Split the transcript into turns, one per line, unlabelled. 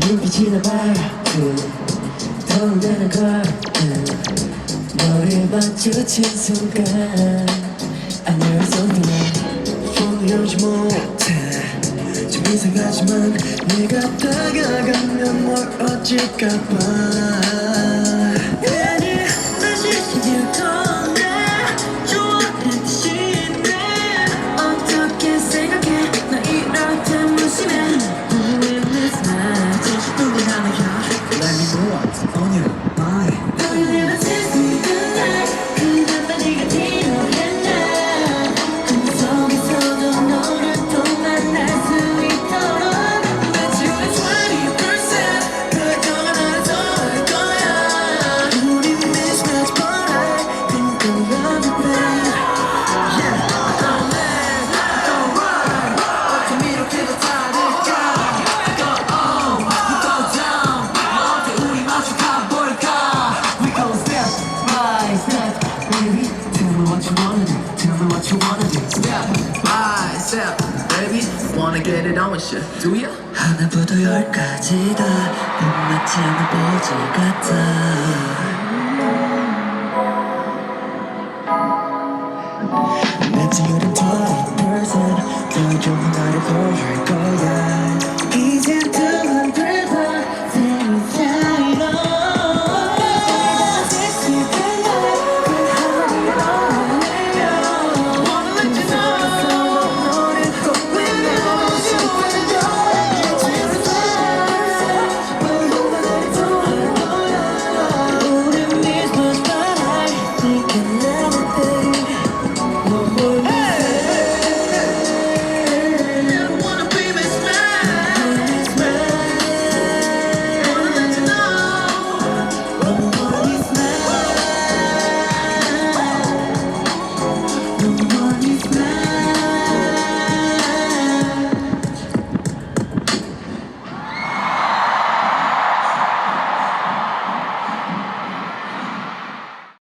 눈빛이나 말그 덩대는 걸그 너를 마주친 순간. I know
something 보여지 못해. 좀 이상하지만 내가 다가가면 뭘 어질까봐. しめら Tell me what you wanna do Tell me what you wanna do Step by step baby Wanna get it on with you do ya?
하나부터 열까지 다 않은 보지 같아